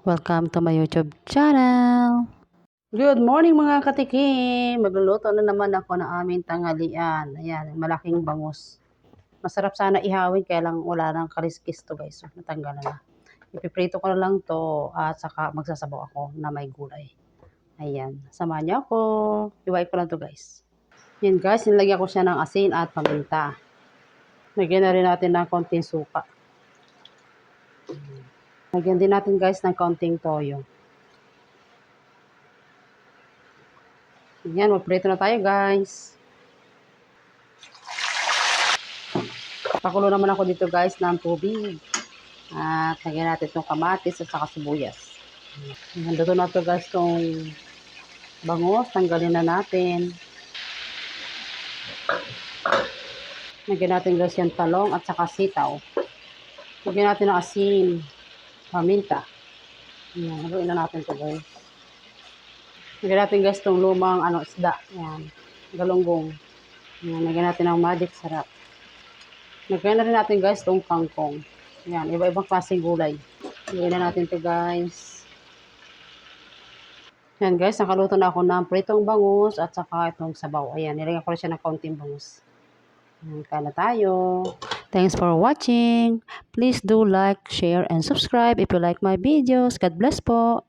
Welcome to my YouTube channel. Good morning mga katikim! Magluluto na naman ako ng aming tanghalian. Ayan, malaking bangus. Masarap sana ihawin kaya lang wala nang kaliskis to guys. So, natanggalan na. Ipiprito ko na lang to at saka magsasabaw ako na may gulay. Ayan, samahan niyo ako. Iway ko lang to guys. Yan guys, nilagyan ko siya ng asin at paminta. Lagyan na rin natin ng konting suka. Lagyan din natin guys ng konting toyo. Yan, magprito na tayo guys. Pakulo naman ako dito guys ng tubig. At lagyan natin itong kamatis at saka sibuyas. Yan, dito na to guys itong bangos. Tanggalin na natin. Lagyan natin guys yung talong at saka sitaw. Lagyan natin ng asin, paminta. Yan, haluin na natin to guys. Lagyan natin guys itong lumang ano, isda. Yan, galunggong. Yan, lagyan natin ng magic sarap. Lagyan na rin natin guys itong kangkong. Yan, iba-ibang klaseng gulay. Lagyan na natin to guys. Yan guys, nakaluto na ako ng pritong bangus at saka itong sabaw. Ayan, nilagyan ko rin siya ng kaunting bangus. Yan, kaya na tayo. Thanks for watching. Please do like, share, and subscribe if you like my videos. God bless po.